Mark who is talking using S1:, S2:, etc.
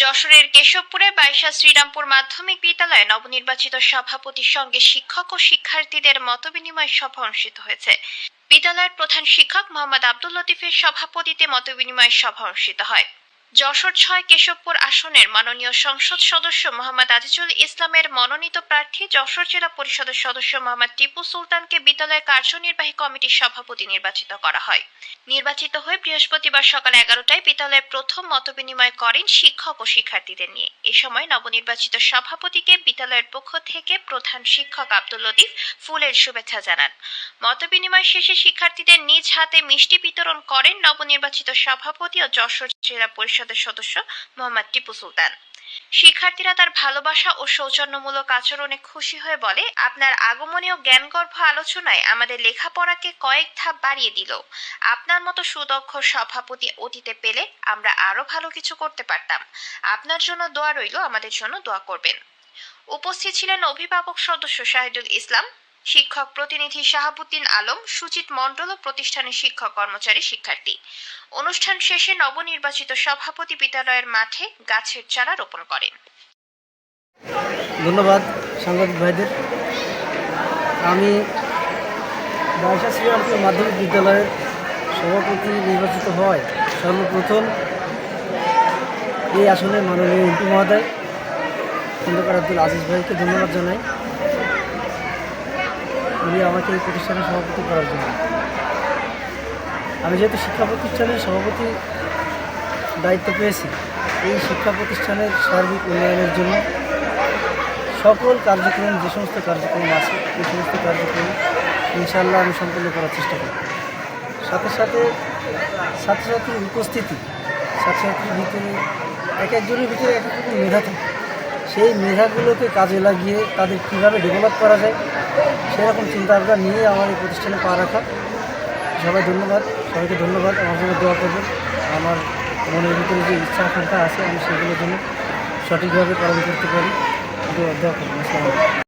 S1: যশোরের কেশবপুরে বাইশা শ্রীরামপুর মাধ্যমিক বিদ্যালয়ে নবনির্বাচিত সভাপতির সঙ্গে শিক্ষক ও শিক্ষার্থীদের মতবিনিময় সভা অনুষ্ঠিত হয়েছে। বিদ্যালয়ের প্রধান শিক্ষক মোহাম্মদ আব্দুল লতিফের সভাপতিতে মতবিনিময় সভা অনুষ্ঠিত হয়। যশোর ছয় কেশবপুর আসনের মাননীয় সংসদ সদস্য মোহাম্মদ আজিজুল ইসলামের মনোনীত প্রার্থী যশোর জেলা পরিষদের সদস্য মোহাম্মদ টিপু সুলতানকে বিদ্যালয়ের কার্যনির্বাহী কমিটির সভাপতি নির্বাচিত করা হয়। নির্বাচিত হয়ে বৃহস্পতিবার সকাল এগারোটায় বিদ্যালয়ে প্রথম মতবিনিময় করেন শিক্ষক ও শিক্ষার্থীদের নিয়ে। এ সময় নবনির্বাচিত সভাপতিকে বিদ্যালয়ের পক্ষ থেকে প্রধান শিক্ষক আব্দুল লতিফ ফুলের শুভেচ্ছা জানান। মতবিনিময় শেষে শিক্ষার্থীদের নিজ হাতে মিষ্টি বিতরণ করেন নবনির্বাচিত সভাপতি ও যশোর জেলা পরিষদের সদস্য মোহাম্মদ টিপু সুলতান। শিক্ষার্থীরা তার ভালোবাসা ও সৌজন্যমূলক আচরণে খুশি হয়ে বলে, আপনার আগমনীয় জ্ঞানগর্ভ আলোচনায় আমাদের লেখাপড়াকে কয়েক ধাপ বাড়িয়ে দিল। আপনার মতো সুদক্ষ সভাপতি অতীতে পেলে আমরা আরও ভালো কিছু করতে পারতাম। আপনার জন্য দোয়া রইল, আমাদের জন্য দোয়া করবেন। উপস্থিত ছিলেন অভিভাবক সদস্য শাহিদুল ইসলাম শিক্ষক প্রতিনিধি শাহাবুদ্দিন আলম, সুচিত মণ্ডল ও প্রতিষ্ঠানের শিক্ষক কর্মচারী শিক্ষার্থী। অনুষ্ঠান শেষে নবনির্বাচিত সভাপতি বিদ্যালয়ের মাঠে গাছের চারা রোপণ করেন।
S2: ধন্যবাদ সাংবাদিক ভাইদের। আমি শ্রীরামপুর মাধ্যমিক বিদ্যালয়ের সভাপতি নির্বাচিত হয় সর্বপ্রথম এই আসনে মাননীয় এমপি মহোদয় খন্দকার আব্দুল আজিজ ভাইকে ধন্যবাদ জানাই। উনি আমাকে এই প্রতিষ্ঠানের সভাপতি করার জন্য। আমি যেহেতু শিক্ষা প্রতিষ্ঠানের সভাপতি দায়িত্ব পেয়েছি, এই শিক্ষা প্রতিষ্ঠানের সার্বিক উন্নয়নের জন্য সকল কার্যক্রম, যে সমস্ত কার্যক্রম আছে, এই সমস্ত কার্যক্রম ইনশাল্লাহ আমি সম্পন্ন করার চেষ্টা করব। সাথে সাথে ছাত্রছাত্রীর উপস্থিতি ছাত্রছাত্রীর ভিতরে এক একজনের ভিতরে এক এক মেধা থাকে। সেই মেধাগুলোকে কাজে লাগিয়ে তাদের কীভাবে ডেভেলপ করা যায় সেরকম চিন্তাভাবনা নিয়ে আমার এই প্রতিষ্ঠানে পা রাখা। সবাই ধন্যবাদ, সবাইকে ধন্যবাদ আমার জন্য দোয়া করবেন। আমার মনের ভিতরে যে ইচ্ছা আকাঙ্ক্ষা আছে, আমি সেগুলোর জন্য সঠিকভাবে পালন করতে পারি। দোয়া করবেন।